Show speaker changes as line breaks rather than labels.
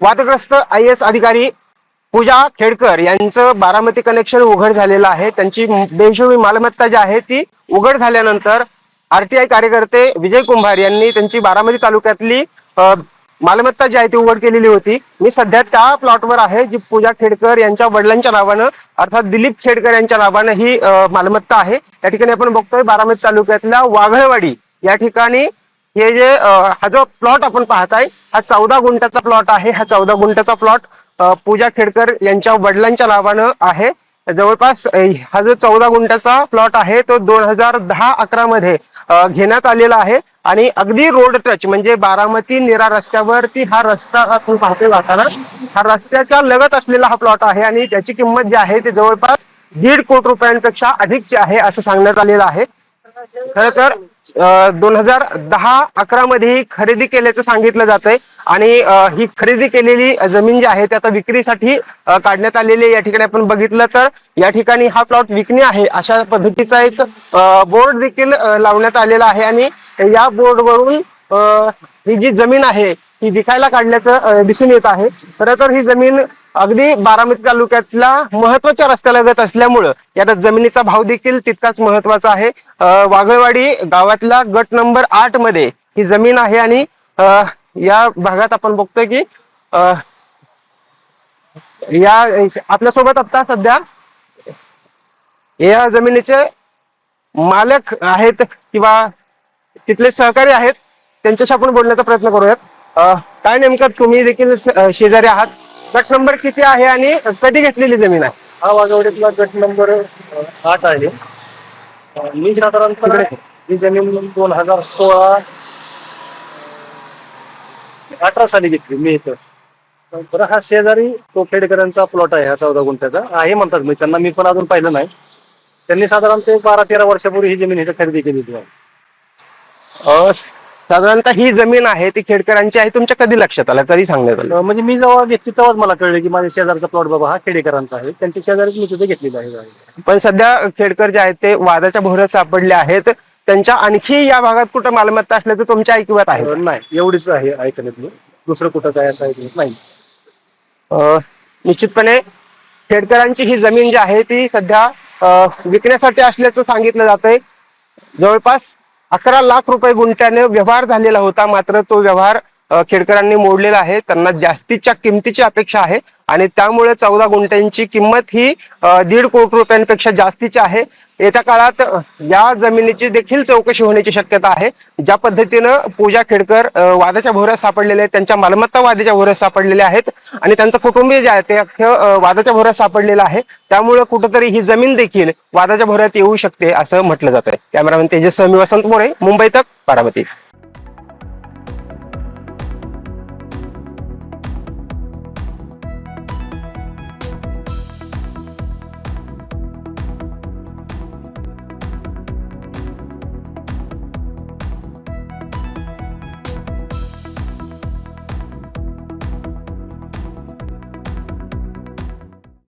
वादग्रस्त I S अधिकारी पूजा खेडकर यांचं बारामती कनेक्शन उघड झालेलं आहे. त्यांची बेहिशोबी मालमत्ता जी आहे ती उघड झाल्यानंतर आरटीआय कार्यकर्ते विजय कुंभार यांनी त्यांची बारामती तालुक्यातली मालमत्ता जी आहे ती उघड केलेली होती. मी सध्या त्या प्लॉटवर आहे जी पूजा खेडकर यांच्या वडिलांच्या नावानं अर्थात दिलीप खेडकर यांच्या नावानं ही मालमत्ता आहे. त्या ठिकाणी आपण बघतोय बारामती तालुक्यातल्या वाघळवाडी या ठिकाणी हे जे हा जो प्लॉट आपण पाहताय हा चौदा गुंठाचा प्लॉट आहे. हा चौदा गुंठाचा प्लॉट पूजा खेडकर यांच्या वडिलांच्या नावानं आहे. जवळपास हा जो चौदा गुंठाचा प्लॉट आहे तो दोन हजार दहा अकरा मध्ये घेण्यात आलेला आहे. आणि अगदी रोड टच म्हणजे बारामती निरा रस्त्यावरती हा रस्ता आपण पाहतोय जाताना हा रस्त्याच्या लगत असलेला हा प्लॉट आहे आणि त्याची किंमत जी आहे ती जवळपास दीड कोटी रुपयांपेक्षा अधिकची आहे असं सांगण्यात आलेलं आहे. खर तर दोन हजार दहा अकरा मध्ये ही खरेदी केल्याचं सांगितलं जातंय आणि ही खरेदी केलेली जमीन जी आहे ती आता विक्रीसाठी काढण्यात आलेली आहे. या ठिकाणी आपण बघितलं तर या ठिकाणी हा प्लॉट विकणे आहे अशा पद्धतीचा एक बोर्ड देखील लावण्यात आलेला आहे आणि या बोर्डवरून ही जी जमीन आहे ही विकायला काढल्याचं दिसून येत आहे. खरं तर ही जमीन अगदी बारामती तालुक्यातल्या महत्त्वाच्या रस्त्याला जात असल्यामुळं यात जमिनीचा भाव देखील तितकाच महत्त्वाचा आहे. वाघळवाडी गावातल्या गट नंबर आठमध्ये ही जमीन आहे आणि या भागात आपण बघतोय की या आपल्यासोबत आता सध्या या जमिनीचे मालक आहेत किंवा तिथले सहकारी आहेत. त्यांच्याशी आपण बोलण्याचा प्रयत्न करूयात. काय नेमकं तुम्ही देखील शेजारी आहात? गट नंबर किती आहे आणि कधी घेतलेली जमीन आहे?
हा वाजवडीतला गट नंबर आठ आहे. मी साधारणतः ही जमीन दोन हजार सोळा अठरा साली घेतली मी इथं. तर हा शेजारी तो खेडेकरांचा प्लॉट आहे हा चौदा गुंठ्याचा. आहे म्हणतात मी त्यांना मी पण अजून पाहिलं नाही. त्यांनी साधारणतः एक बारा तेरा वर्षापूर्वी ही जमीन इथं खरेदी केलेली आहे.
अ, साधारणतः ही जमीन आहे ती खेडकरांची आहे तुमच्या कधी लक्षात आलं कधी सांगण्यात आलं?
म्हणजे मी जेव्हा घेतली तेव्हाच मला कळलं की माझ्या शेजारचा प्लॉट बाबा हा खेडेकरांचा आहे. त्यांच्या शेजारीच मी तिथे घेतलेला आहे
पण सध्या खेडकर जे आहेत ते वादाच्या भोवऱ्यात सापडले आहेत. त्यांच्या आणखी या भागात कुठं मालमत्ता असल्याचं तुमच्या ऐकिवात आहे?
अ, नाही एवढीच आहे ऐकण्यातली दुसरं कुठं काय असं ऐकण्यात नाही.
अ, निश्चितपणे खेडकरांची ही जमीन जी आहे ती सध्या अ, विकण्यासाठी असल्याचं सांगितलं जातंय. जवळपास अकरा लाख रुपये गुंठ्याने व्यवहार झालेला होता मात्र तो व्यवहार खेडकरांनी मोडलेला आहे. त्यांना जास्तीच्या किमतीची अपेक्षा आहे. आणि त्यामुळे चौदा गुंठ्यांची किंमत ही दीड कोटी रुपयांपेक्षा जास्तीची आहे. येत्या काळात या जमिनीची देखील चौकशी होण्याची शक्यता आहे. ज्या पद्धतीनं पूजा खेडकर वादाच्या भोवऱ्यात सापडलेले आहेत. त्यांच्या मालमत्ता वादाच्या भोवऱ्यात सापडलेल्या आहेत. आणि त्यांचं कुटुंबीय जे आहे ते अख्खं वादाच्या भोवऱ्यात सापडलेलं आहे. त्यामुळे कुठंतरी ही जमीन देखील वादाच्या भोवऱ्यात येऊ शकते असं म्हटलं जात आहे कॅमेरामॅन तेजस वसंत मोरे मुंबई तक बारामती.